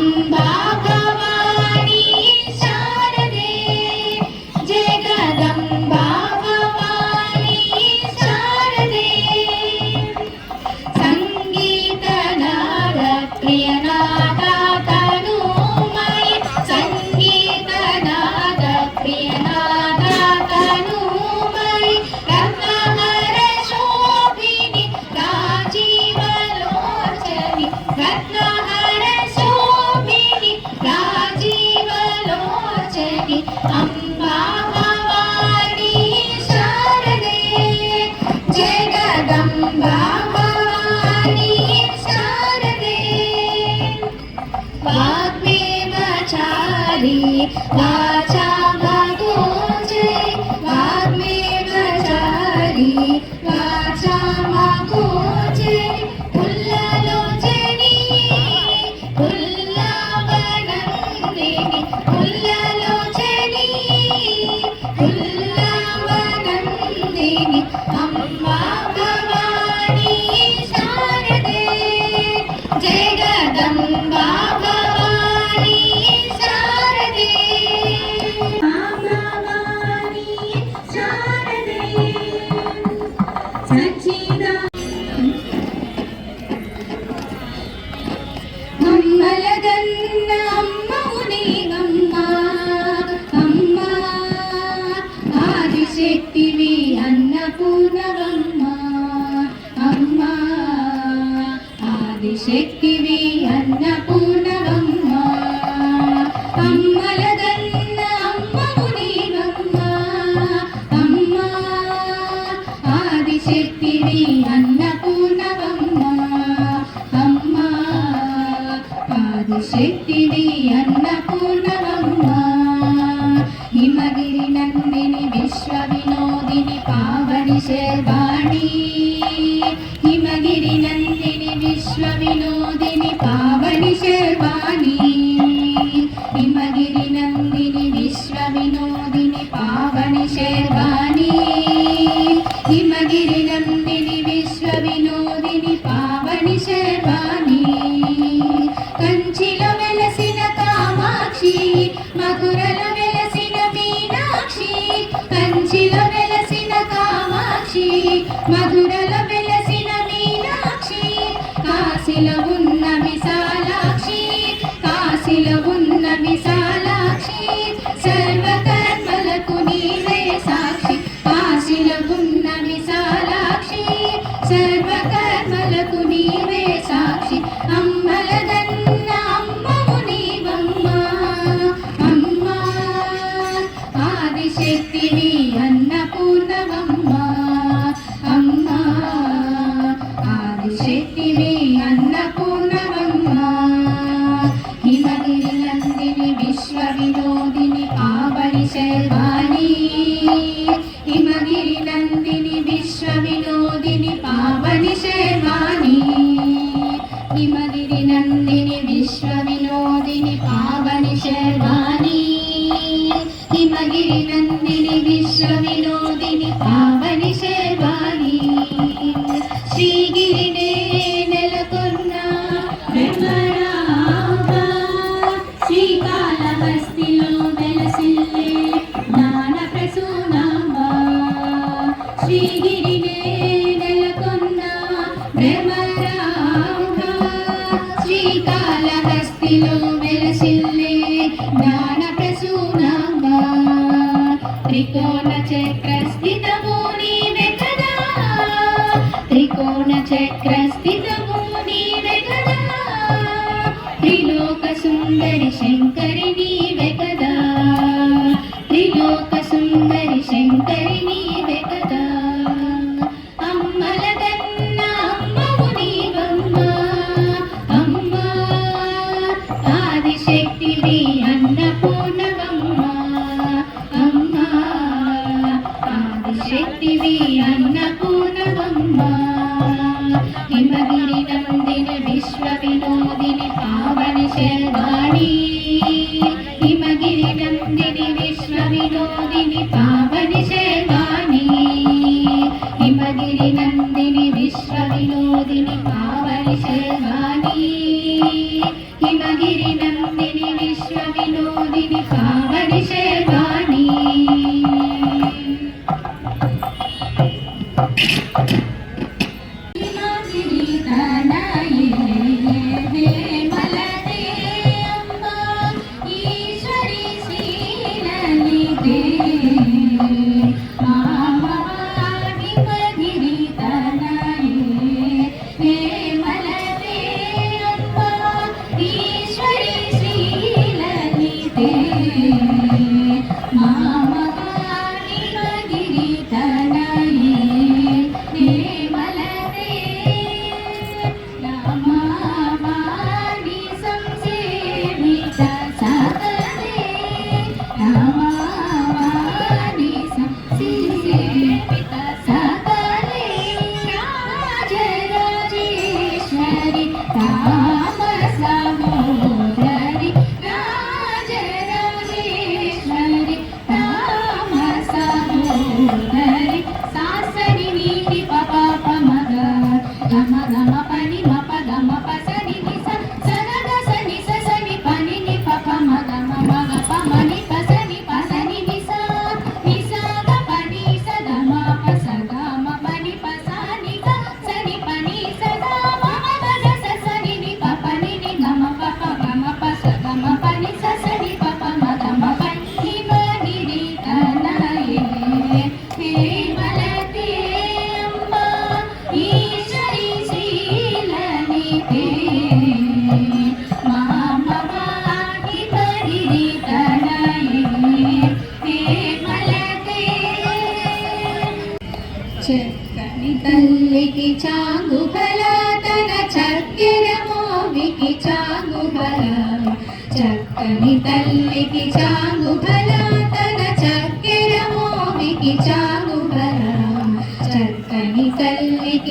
Bye. পুন మధురలో వెలసిన మీనాక్షి కంచిలో కామాక్షి మధురలో ഗിരിനന്ദിനി വിശ്വനി త్రికోణ చక్ర స్థితము నీవే కదా. త్రికోణ చక్ర నీవే కదా. త్రిలోక సుందరి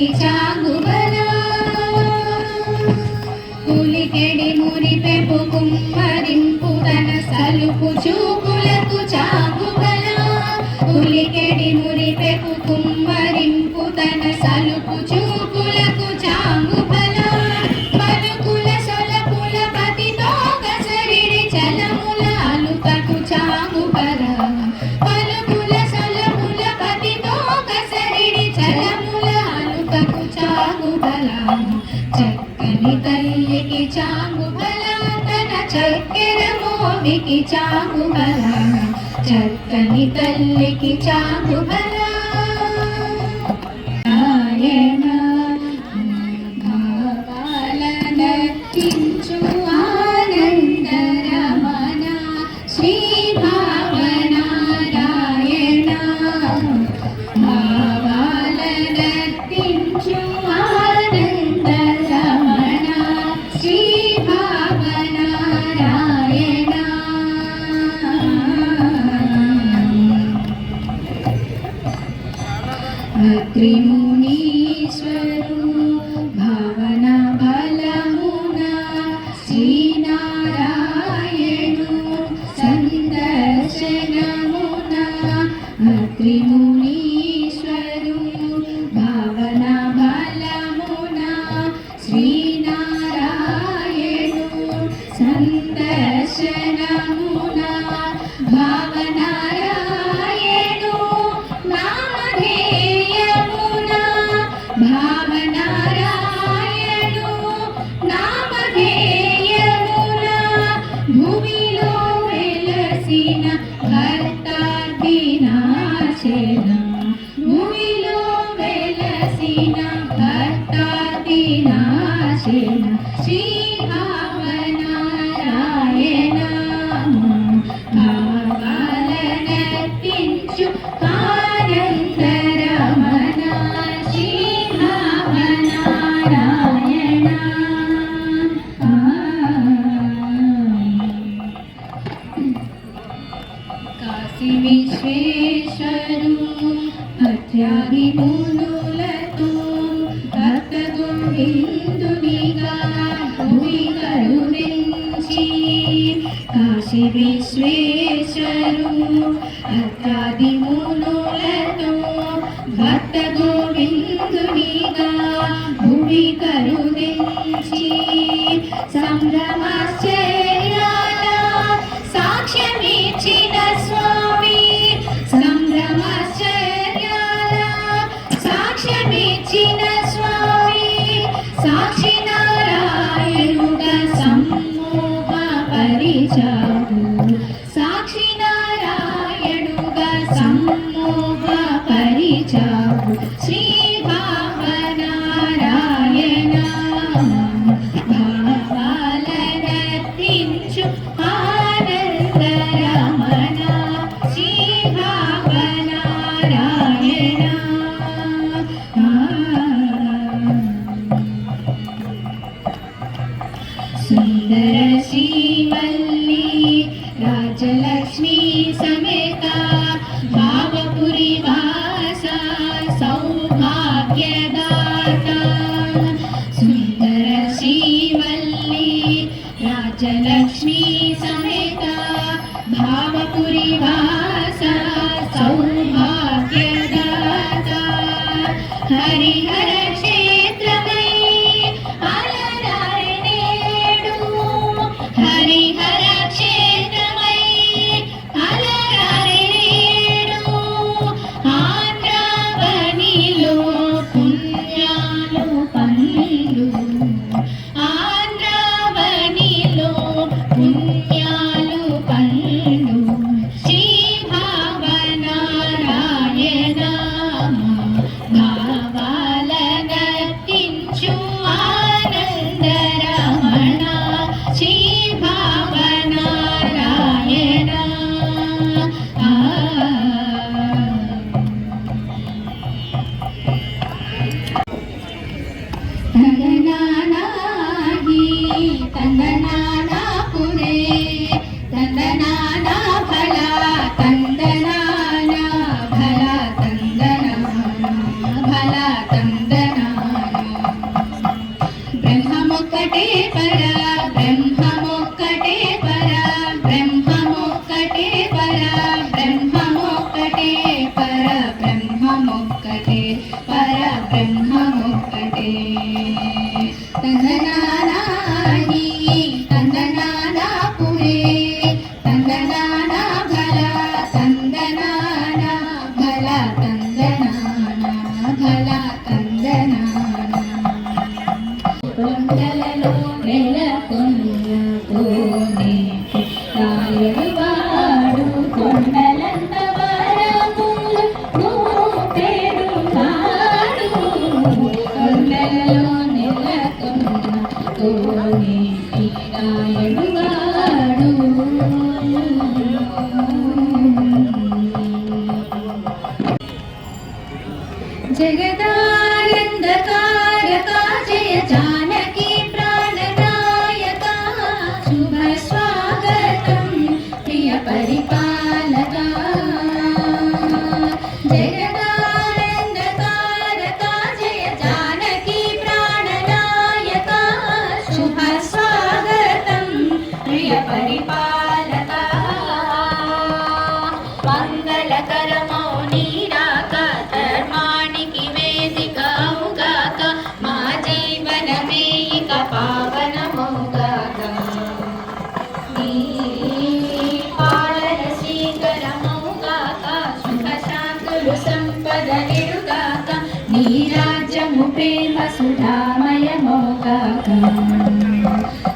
మురికి చాగుబరా. పులికెడి మురి పెపు కుమ్మరింపు తన సలుపు చూపు స్వామికి చాకు బలం చక్కని తల్లికి చాకు బలం Marcelina. കാശി വിശ്വേശ്വരു ఒక్కటే పరా బ్రహ్మ மேல பொன்ன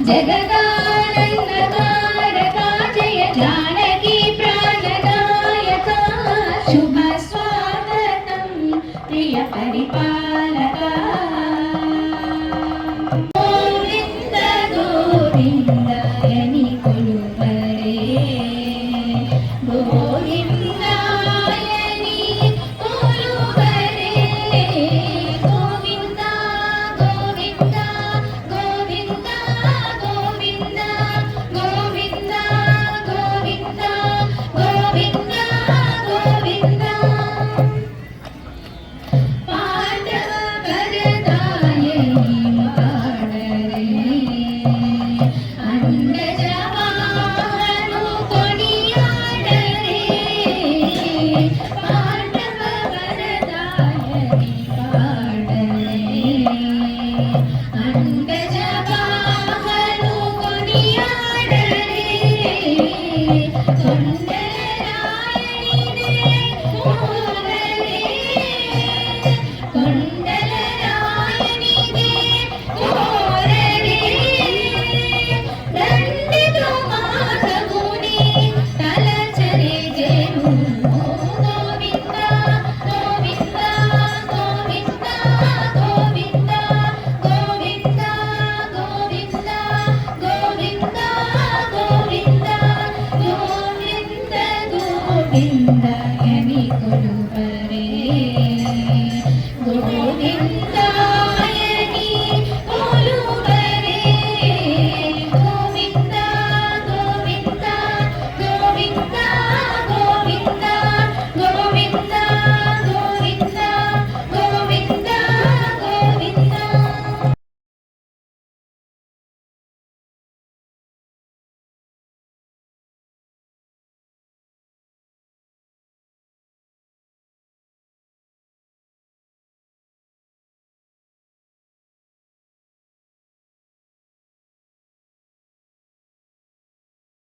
జగదా Yeah.